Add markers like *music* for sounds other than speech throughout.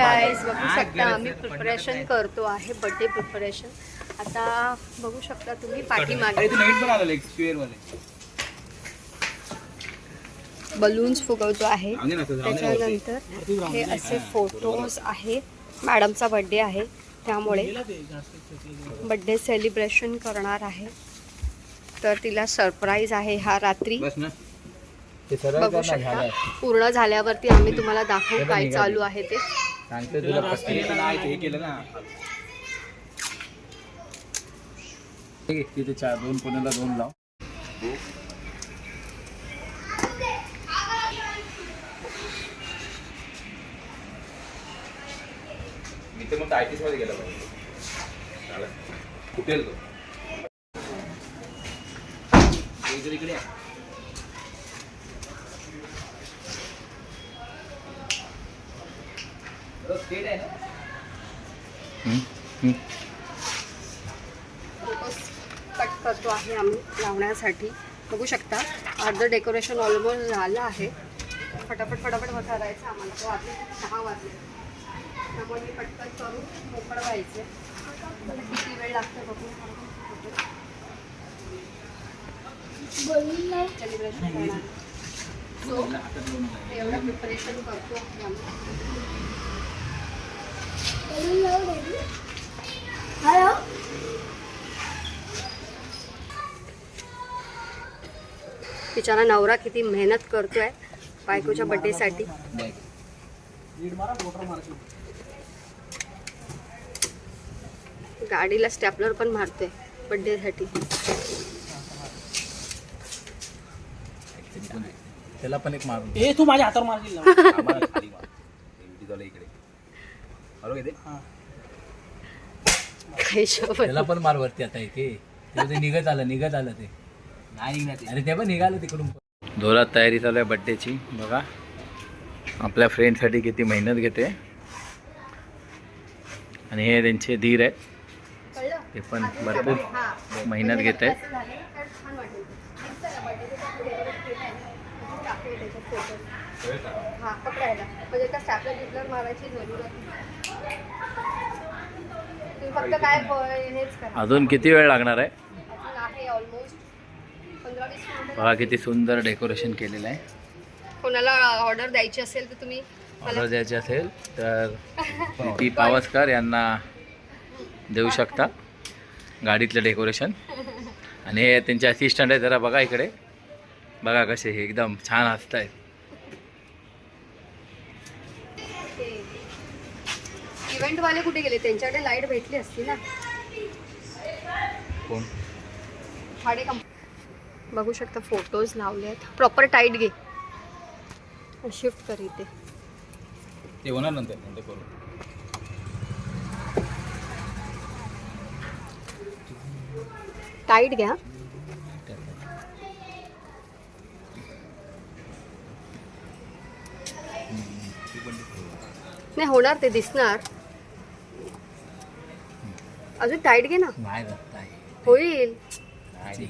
Guys बघू शकता आम्ही प्रिपरेशन करतो आहे बर्थडे प्रिपरेशन आता बघू शकता तुम्ही पाठीमागे. बलून्स फुगवतो आहे. त्याच्यानंतर हे असे फोटोज आहे. मॅडमचा बर्थडे आहे. त्यामुळे बर्थडे सेलिब्रेशन करणार आहे. तर तिला सरप्राईज आहे हा रात्री. बघू शकता. पूर्ण झाल्यावरती आम्ही तुम्हाला दाखवू काय चालू आहे ते. सांगते तुला ते केलं ना. ठीक आहे, तिथे चार दोन पुण्याला दोन लाव. मी तर मग आय टी मध्ये गेला पाहिजे तो? इकडे इकडे या. बरं, स्टेट आहे ना कट करतो आहे आम्ही लावण्यासाठी. बघू शकता अर्धं डेकोरेशन ऑलमोस्ट झालं आहे फटाफट फटाफट करायचं आम्हाला. तो वाजले सहा वाजले. त्यामुळे मी पटकन करून मोकळं व्हायचे किती वेळ लागतो बघू. सेलिब्रेशन करणार सो एवढं प्रिपरेशन करतो आहे बिचारा नवरा किती मेहनत करतोय बायकोच्या बर्थडेसाठी गाडीला स्टॅपलर पण मारतोय बर्थडेसाठी त्याला पण एक मारून ए तू माझ्या हातावर मारशील ना. *laughs* आम्हाला खाली मार. *laughs* एवढी झालं इकडे काही शोभत त्याला पण मार वरती आता इथे. ते ते निघत आलं निघत आलं ते. नाही निघणार अरे ते पण निघालं तिकडून. जोरात तयारी चालू आहे बड्डेची बघा. आपल्या फ्रेंडसाठी किती मेहनत घेते. आणि हे त्यांचे धीर आहेत. कळलं? ते पण भरपूर मेहनत घेत आहेत. हा पकडायला. म्हणजे त्या स्टॅपलर बिपलर मारायची जरूरत नाही. तुम्ही फक्त काय प- हेच करा. अजून किती वेळ लागणार आहे? अजून आहे ऑलमोस्ट पंधरा वीस मिनिटं. बघा किती सुंदर डेकोरेशन केलेलं आहे. कोणाला ऑर्डर द्यायची असेल तर तुम्ही ऑर्डर द्यायची असेल तर *laughs* टी पावसकर यांना देऊ शकता. गाडीतलं डेकोरेशन. आणि हे त्यांचे असिस्टंट आहे जरा बघा इकडे. बघा कसे हे एकदम छान हसत आहेत इव्हेंटवाले कुठे गेले? त्यांच्याकडे लाइट भेटली असती ना. कोण? भाडे कंप बघू शकता फोटोज लावले आहेत. प्रॉपर टाईट घे. शिफ्ट कर इथे. ते होणार नंतर नंतर करू. टाईट घ्या. नाही होणार ते दिसणार. अजून टाईट घे ना. नाही जात नाही होईल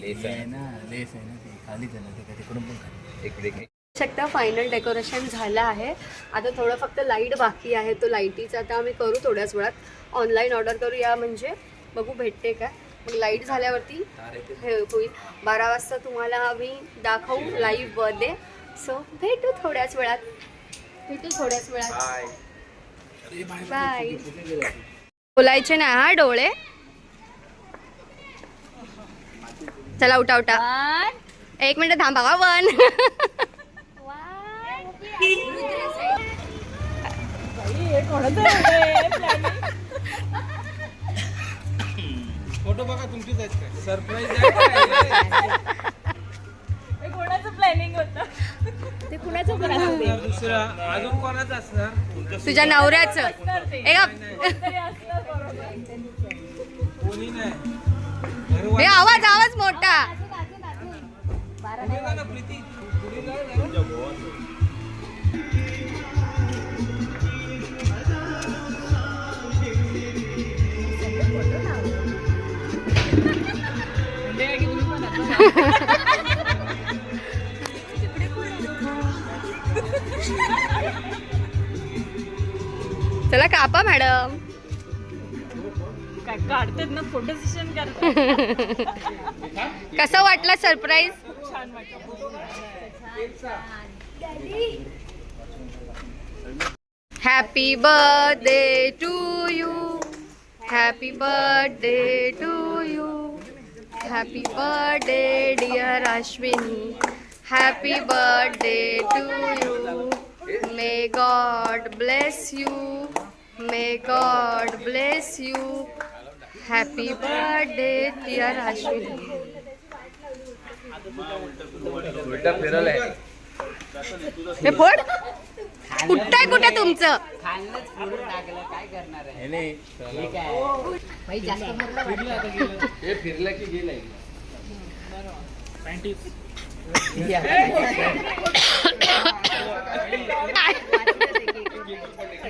लेस आहे ना लेस आहे ना ते. खालीच आहे ना ते काय तिकडून पण खाली इकडे शकता फायनल डेकोरेशन झालं आहे. आता थोडं फक्त लाइट बाकी आहे तो लाईटीचा आता आम्ही करू थोड्याच वेळात. ऑनलाईन ऑर्डर करूया म्हणजे. बघू भेटते का? मग लाइट झाल्यावरती हे होईल. बारा वाजता तुम्हाला आम्ही दाखवू लाईव्ह बर्थडे सो भेटू थोड्याच वेळात. भेटू थोड्याच वेळात. बाय. बोलायचे ना हा डोळे. चला उठा उठा. एक मिनिट थांबा का वन. फोटो बघा तुमचीच आहेत काय? सरप्राईज कोणाचं प्लॅनिंग होतं? ते कुणाचं पण असते दुसरा? अजून कोणाचं असणार? तुझ्या नवऱ्याचं. ए गप. कोणी नाही. हे आवाज आवाज मोठा. प्रीती पुढे जा जरा. कापा मॅडम? काढतात ना फोटो सेशन करतात. कसं वाटलं सरप्राईज छान वाटतं happy birthday to you happy birthday to you happy birthday dear Ashwini happy birthday to you may God bless you may God bless you happy birthday dear Ashwin हे फोड. कुठं कुठे तुमचं? फिरलं की गेलं *laughs* *laughs* *laughs*